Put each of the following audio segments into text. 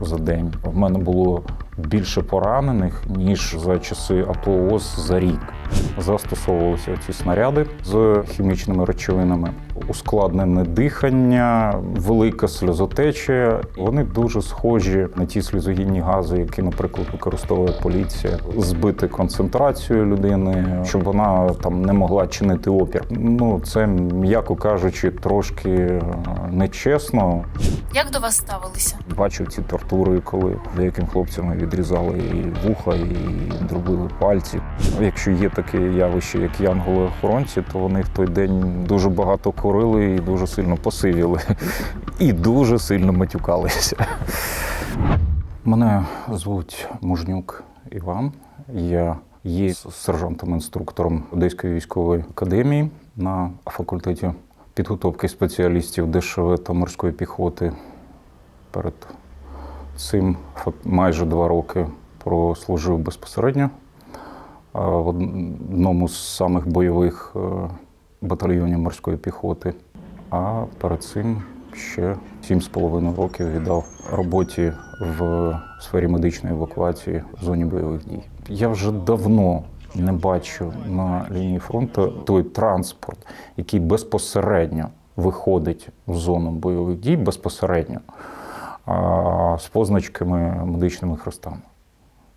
за день. В мене було більше поранених ніж за часи АТО ООС за рік. Застосовувалися ці снаряди з хімічними речовинами, ускладнене дихання, велика сльозотеча. Вони дуже схожі на ті сльозогінні гази, які, наприклад, використовує поліція, збити концентрацію людини, щоб вона там не могла чинити опір. Ну це м'яко кажучи, трошки е, нечесно. Як до вас ставилися? Бачив ці тортури, коли деяким хлопцям відрізали і вуха, і дробили пальці. Якщо є таке явище, як янголи-охоронці, то вони в той день дуже багато курили і дуже сильно посивіли, і дуже сильно матюкалися. Мене звуть Мужнюк Іван. Я є сержантом-інструктором Одеської військової академії на факультеті підготовки спеціалістів ДШВ та морської піхоти. Перед цим майже два роки прослужив безпосередньо в одному з самих бойових е, батальйонів морської піхоти. А перед цим ще сім з половиною років віддав роботі в сфері медичної евакуації в зоні бойових дій. Я вже давно не бачу на лінії фронту той транспорт, який безпосередньо виходить в зону бойових дій безпосередньо з позначками медичними хрестами.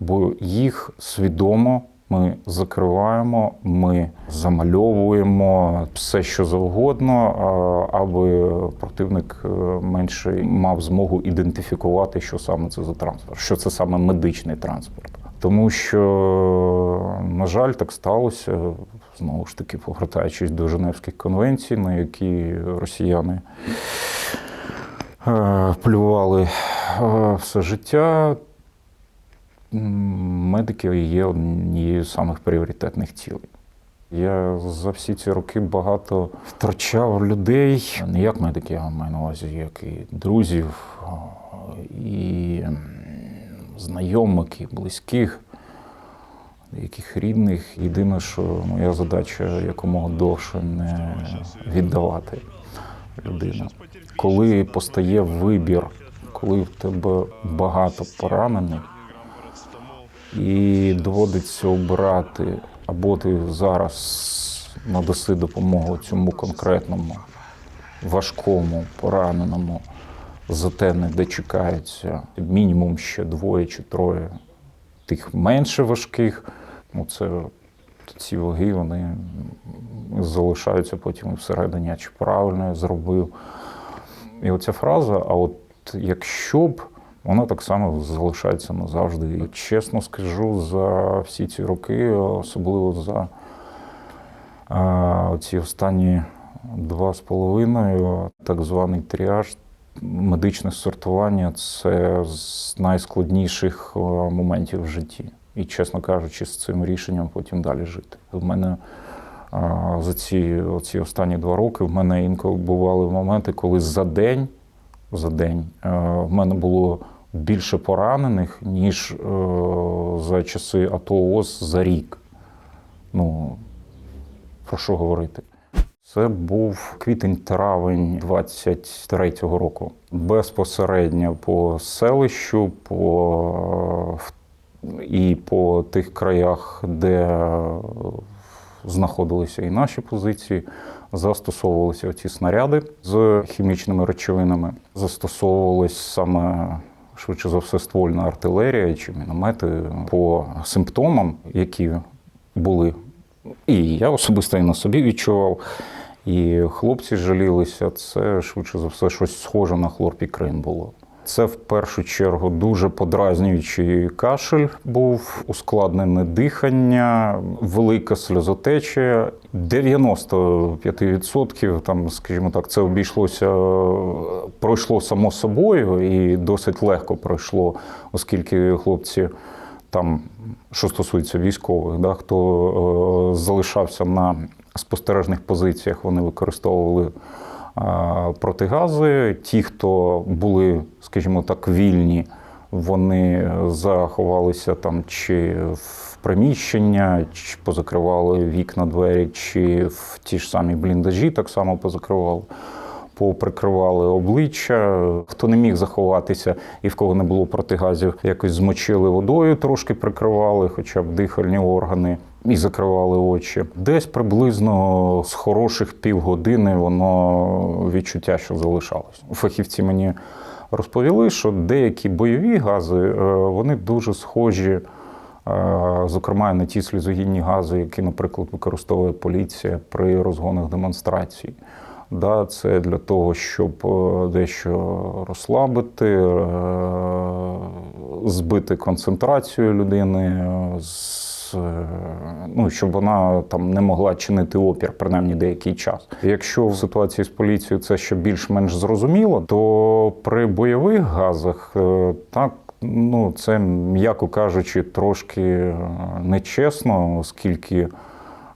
Бо їх свідомо ми закриваємо, ми замальовуємо все, що завгодно, аби противник е, менше мав змогу ідентифікувати, що саме це за транспорт, що це саме медичний транспорт. Тому що, на жаль, так сталося, знову ж таки, повертаючись до Женевських конвенцій, на які росіяни е, плювали е, все життя. Медики є однією з самих пріоритетних цілей. Я за всі ці роки багато втрачав людей, не як медики, я маю на увазі, як і друзів, і знайомих, і близьких, яких рідних. Єдине, що моя задача якомога довше не віддавати людину. Коли постає вибір, коли в тебе багато поранених, і доводиться обирати, або ти зараз надаси допомогу цьому конкретному, важкому, пораненому, зате не дочекається мінімум ще двоє чи троє тих менше важких. Ну, це ці ваги вони залишаються потім всередині, чи правильно я зробив. І оця фраза, а от якщо б вона так само залишається назавжди. І чесно скажу, за всі ці роки, особливо за е, ці останні два з половиною, так званий тріаж, медичне сортування це з найскладніших е, моментів в житті. І, чесно кажучи, з цим рішенням потім далі жити. В мене е, за ці, ці останні два роки в мене інколи бували моменти, коли за день, за день е, в мене було більше поранених, ніж е, за часи АТО ООС за рік. Ну, про що говорити? Це був квітень-травень 23-го року. Безпосередньо по селищу, по і по тих краях, де знаходилися і наші позиції, застосовувалися ці снаряди з хімічними речовинами. Застосовувалась саме швидше за все ствольна артилерія чи міномети по симптомам, які були. І я особисто і на собі відчував. І хлопці жалілися, це швидше за все щось схоже на хлорпікрин було. Це в першу чергу дуже подразнюючий кашель був, ускладнене дихання, велика сльозотеча. 95% там, скажімо так, це обійшлося, пройшло само собою і досить легко пройшло, оскільки хлопці там, що стосується військових, да, хто е, залишався на спостережних позиціях, вони використовували протигази. Ті, хто були, скажімо так, вільні, вони заховалися там чи в приміщення, чи позакривали вікна, двері, чи в ті ж самі бліндажі так само позакривали. поприкривали обличчя. Хто не міг заховатися і в кого не було протигазів, якось змочили водою, трошки прикривали, хоча б дихальні органи. І закривали очі. Десь приблизно з хороших півгодини воно відчуття, що залишалось. Фахівці мені розповіли, що деякі бойові гази е, вони дуже схожі, е, зокрема, на ті слізогінні гази, які, наприклад, використовує поліція при розгонах демонстрацій. Да, це для того, щоб е, дещо розслабити, збити концентрацію людини, е, ну, щоб вона там не могла чинити опір, принаймні деякий час. Якщо в ситуації з поліцією це ще більш-менш зрозуміло, то при бойових газах е, так. Ну, це, м'яко кажучи, трошки е, нечесно, оскільки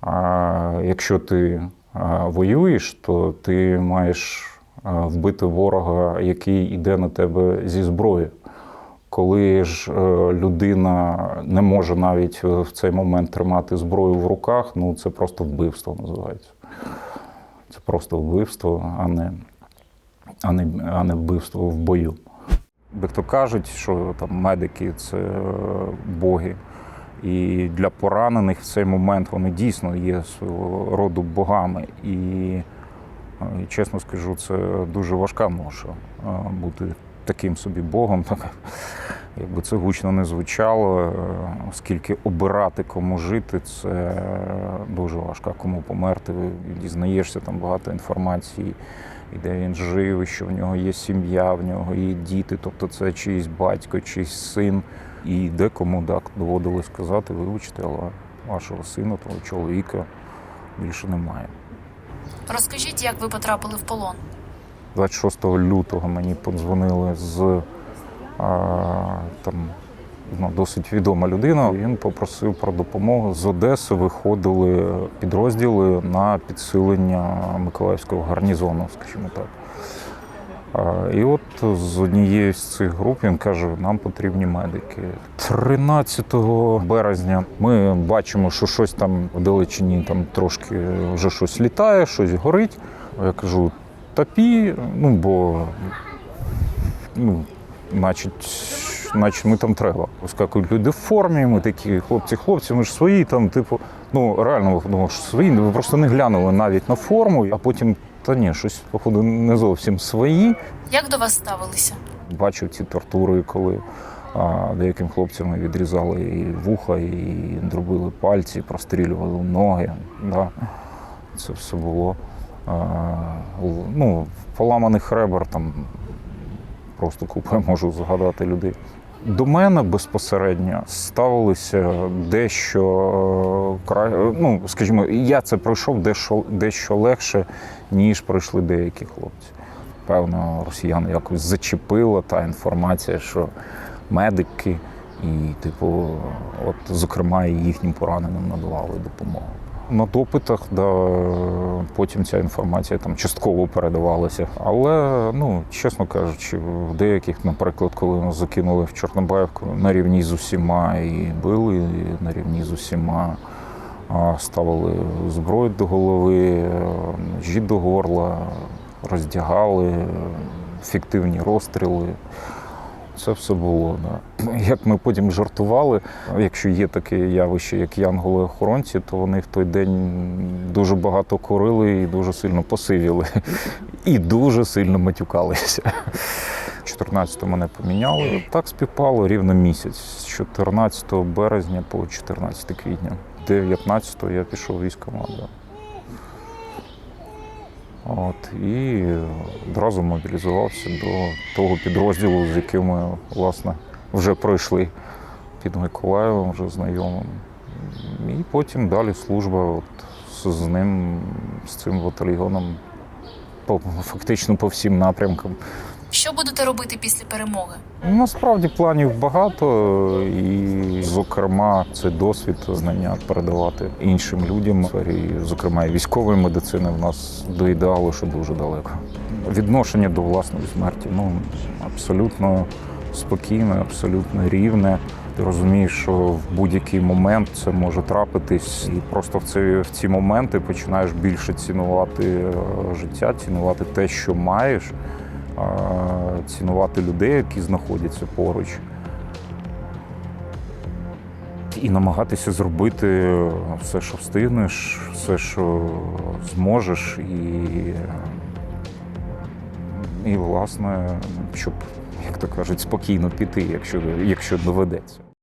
а, якщо ти а, воюєш, то ти маєш вбити ворога, який йде на тебе зі зброєю. Коли ж е, людина не може навіть е, в цей момент тримати зброю в руках, ну це просто вбивство називається. Це просто вбивство, а не, а не, а не вбивство в бою. Дехто кажуть, що там медики це е, боги. І для поранених в цей момент вони дійсно є свого роду богами. І, чесно скажу, це дуже важка ноша бути таким собі богом. Так, якби це гучно не звучало, е, оскільки обирати кому жити, це дуже важко. Кому померти, дізнаєшся там багато інформації, і де він жив, і що в нього є сім'я, в нього є діти, тобто це чийсь батько, чийсь син. І декому так доводилось сказати, вибачте, але вашого сина, того чоловіка більше немає. Розкажіть, як ви потрапили в полон? 26 лютого мені подзвонили з там ну, досить відома людина. Він попросив про допомогу. З Одеси виходили підрозділи на підсилення Миколаївського гарнізону, скажімо так. І от з однієї з цих груп він каже: нам потрібні медики. 13 березня ми бачимо, що щось там в далечині там трошки вже щось літає, щось горить. Я кажу, тапі, ну бо ну, значить, значить ми там треба. Скакують люди в формі, ми такі хлопці, хлопці, ми ж свої там, типу, ну реально ну, ж свої, ви просто не глянули навіть на форму, а потім, та ні, щось, походу, не зовсім свої. Як до вас ставилися? Бачив ці тортури, коли а, деяким хлопцям відрізали і вуха, і дробили пальці, прострілювали ноги. Да. Це все було. Ну, поламаних ребер там просто купа можу згадати людей. До мене безпосередньо ставилися дещо е, ну, скажімо, я це пройшов дещо, дещо легше, ніж пройшли деякі хлопці. Певно, росіян якось зачепила та інформація, що медики і, типу, от, зокрема, і їхнім пораненим надавали допомогу. На допитах, да, потім ця інформація там частково передавалася. Але, ну, чесно кажучи, в деяких, наприклад, коли нас закинули в Чорнобаївку на рівні з усіма і били, і на рівні з усіма ставили зброю до голови, ножі до горла, роздягали, фіктивні розстріли. Це все було. Да. Як ми потім жартували, якщо є таке явище, як янголи-охоронці, то вони в той день дуже багато курили і дуже сильно посивіли. І дуже сильно матюкалися. 14 мене поміняли. Так співпало рівно місяць з 14 березня по 14 квітня. 19 я пішов в військкомат. Да. От, і одразу мобілізувався до того підрозділу, з яким ми власне вже пройшли під Миколаєвом, вже знайомим. І потім далі служба от, з- ним, з цим батальйоном, по, фактично по всім напрямкам. Що будете робити після перемоги? Насправді планів багато, і, зокрема, це досвід, знання передавати іншим людям. Сфері, зокрема, і військової медицини в нас до ідеалу, що дуже далеко. Відношення до власної смерті ну абсолютно спокійне, абсолютно рівне. Ти розумієш, що в будь-який момент це може трапитись, і просто в ці, в ці моменти починаєш більше цінувати е, життя, цінувати те, що маєш, цінувати людей, які знаходяться поруч. І намагатися зробити все, що встигнеш, все, що зможеш, і, і власне, щоб, як то кажуть, спокійно піти, якщо, якщо доведеться.